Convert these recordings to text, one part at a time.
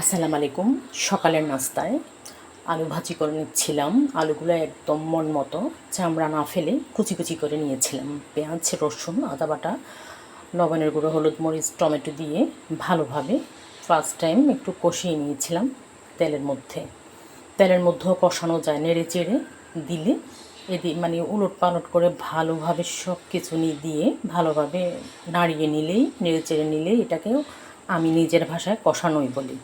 আসসালামু আলাইকুম। সকালের নাস্তায় আলু ভাজি করে নিচ্ছিলাম। আলুগুলো একদম মন মতো চামড়া না ফেলে কুচি কুচি করে নিয়েছিলাম। পেঁয়াজ, রসুন, আদা বাটা, লবণের গুঁড়ো, হলুদ মরিচ, টমেটো দিয়ে ভালোভাবে ফার্স্ট টাইম একটু কষিয়ে নিয়েছিলাম তেলের মধ্যে। তেলের মধ্যেও কষানো যায়, নেড়ে চেড়ে দিলে এদি মানে উলট পালট করে ভালোভাবে সব কিছু দিয়ে ভালোভাবে নাড়িয়ে নিলেই, নেড়ে চেড়ে নিলেই এটাকেও আমি নিজের ভাষায় কষানোই বলি।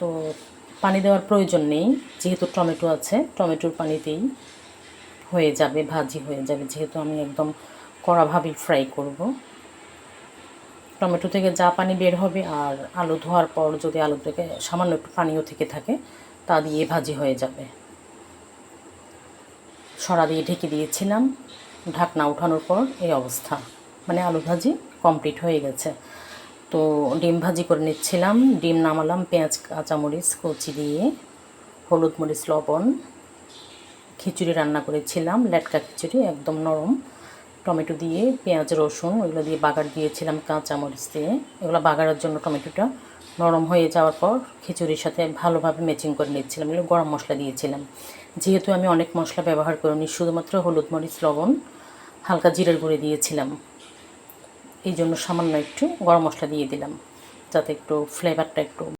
তো পানি দেওয়ার প্রয়োজন নেই, যেহেতু টমেটো আছে, টমেটোর পানিতেই হয়ে যাবে, ভাজি হয়ে যাবে, যেহেতু আমি একদম কড়াভাবেই ফ্রাই করব। টমেটো থেকে যা পানি বের হবে আর আলু ধোয়ার পর যদি আলু থেকে সামান্য একটু পানিও থেকে থাকে, তা দিয়ে ভাজি হয়ে যাবে। সরা দিয়ে ঢেকে দিয়েছিলাম, ঢাকনা ওঠানোর পর এই অবস্থা। মানে আলু ভাজি কমপ্লিট হয়ে গেছে। তো ডিম ভাজি করে নিচ্ছিলাম। ডিম নামালাম, পেঁয়াজ, কাঁচামরিচ কচি দিয়ে, হলুদ মরিচ, লবণ। খিচুড়ি রান্না করেছিলাম, লেটকা খিচুড়ি, একদম নরম। টমেটো দিয়ে পেঁয়াজ, রসুন ওইগুলো দিয়ে বাগার দিয়েছিলাম কাঁচামরিচ দিয়ে। এগুলো বাগারের জন্য টমেটোটা নরম হয়ে যাওয়ার পর খিচুড়ির সাথে ভালোভাবে ম্যাচিং করে নিচ্ছিলাম। এগুলো গরম মশলা দিয়েছিলাম। যেহেতু আমি অনেক মশলা ব্যবহার করিনি, শুধুমাত্র হলুদ মরিচ, লবণ, হালকা জিরের গুঁড়ে দিয়েছিলাম। এই জন্য সামান্য একটু গরম মশলা দিয়ে দিলাম। যাতে একটু ফ্লেভারটা একটু